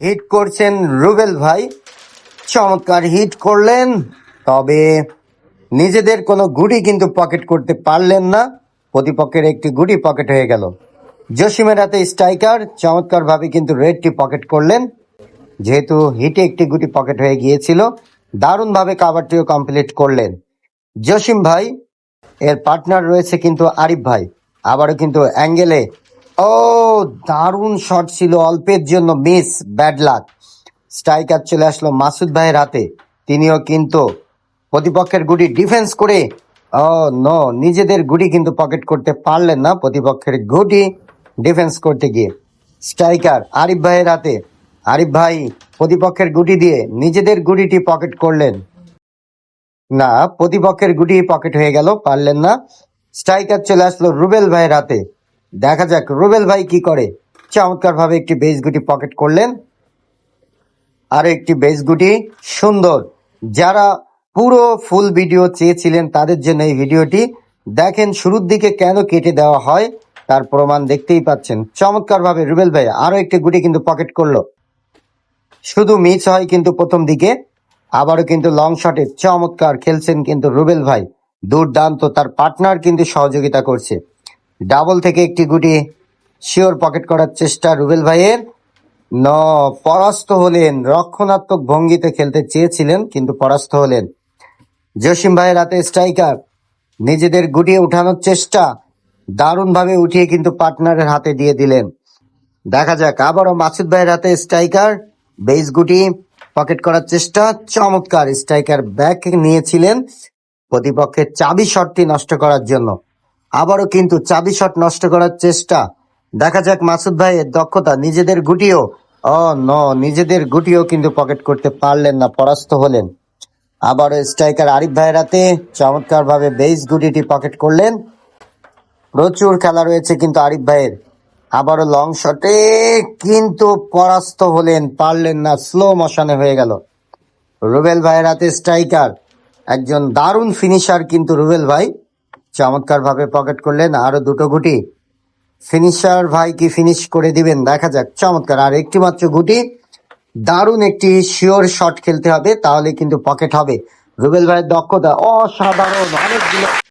Hit করছেন রুবেল ভাই। চমৎকার হিট করলেন, তবে নিজেদের কোনো গুটি কিন্তু পকেট করতে পারলেন না। প্রতিপক্ষের একটি গুটি পকেট হয়ে গেল। জসিমের হাতে স্ট্রাইকার, চমৎকারভাবে কিন্তু রেডটি পকেট করলেন। যেহেতু হিটে একটি গুটি পকেট হয়ে গিয়েছিল, দারুণভাবে কাভারটিও কমপ্লিট করলেন। জসিম ভাই, এর পার্টনার রয়েছে কিন্তু আরিফ ভাই। আবারও কিন্তু অ্যাঙ্গেলে ও, দারুণ শট ছিল অল্পের জন্য মিস ব্যাড লাক স্ট্রাইকার চলে আসলো মাসুদ ভাইয়ের হাতে। তিনিও কিন্তু প্রতিপক্ষের গুটি ডিফেন্স করে, ও নো নিজেদের গুটি কিন্তু পকেট করতে পারলেন না প্রতিপক্ষের গুটি ডিফেন্স করতে গিয়ে। স্ট্রাইকার আরিফ ভাইয়ের হাতে। আরিফ ভাই প্রতিপক্ষের গুটি দিয়ে নিজেদের গুটিটি পকেট করলেন। না, প্রতিপক্ষের গুটি পকেট হয়ে গেল, পারলেন না। স্ট্রাইকার চলে আসলো রুবেল ভাইয়ের হাতে। দেখা যাক রুবেল ভাই কি করে। চমৎকার ভাবে একটি বেস গুটি পকেট করলেন। আর একটি বেস গুটি সুন্দর। যারা পুরো ফুল ভিডিও চেয়েছিলেন তাদের জন্য এই ভিডিওটি। দেখেন শুরুর দিকে কেন কেটে দেওয়া হয়, তার প্রমাণ দেখতেই পাচ্ছেন। চমৎকার ভাবে রুবেল ভাই আরও একটি গুটি কিন্তু পকেট করল। শুধু মিস হয় কিন্তু প্রথম দিকে। আবারও কিন্তু লং শটে চমৎকার খেলছেন কিন্তু রুবেল ভাই। দুর্দান্ত, তার পার্টনার কিন্তু সহযোগিতা করছে। ডাবল থেকে একটি গুটি শিওর পকেট করার চেষ্টা রুবেল ভাইয়ের। ন, পরাস্ত হলেন, রক্ষণাত্মক ভঙ্গিতে খেলতে চেয়েছিলেন, কিন্তু পরাস্ত হলেন। জসিম ভাইয়ের হাতে স্ট্রাইকার, নিজেদের গুটিয়ে উঠানোর চেষ্টা দারুণভাবে উঠিয়ে কিন্তু পার্টনারের হাতে দিয়ে দিলেন। দেখা যাক, আবারও মাসুদ ভাইয়ের হাতে স্ট্রাইকার বেস গুটি পকেট করার চেষ্টা, চমৎকার স্ট্রাইকার ব্যাক নিয়েছিলেন। প্রতিপক্ষের চাবি শটটি নষ্ট করার জন্য। আবারও কিন্তু চাবি শট নষ্ট করার চেষ্টা। দেখা যাক মাসুদ ভাইয়ের দক্ষতা, নিজেদের গুটিও। ও, ন, নিজেদের গুটিও কিন্তু পকেট করতে পারলেন না, পরাস্ত হলেন। আবারও স্ট্রাইকার আরিফ ভাইয়ের হাতে চমৎকার ভাবে বেস গুটিটি পকেট করলেন। প্রচুর খেলা রয়েছে কিন্তু আরিফ ভাইয়ের। আবারও লং শটে কিন্তু পরাস্ত হলেন, পারলেন না স্লো মশানে হয়ে গেল। রুবেল ভাইয়ের হাতে স্ট্রাইকার, একজন দারুণ ফিনিশার কিন্তু রুবেল ভাই। চমৎকার ভাবে পকেট করলেন। আরও দুটো গুটি। ফিনিশার ভাই কি ফিনিশ করে দিবেন? দেখা যাক। চমৎকার। আর একটি মাত্র গুটি। দারুণ একটি শিওর শট খেলতে হবে, তাহলে কিন্তু পকেট হবে। রুবেল ভাইয়ের দক্ষতা অসাধারণ। অনেকগুলো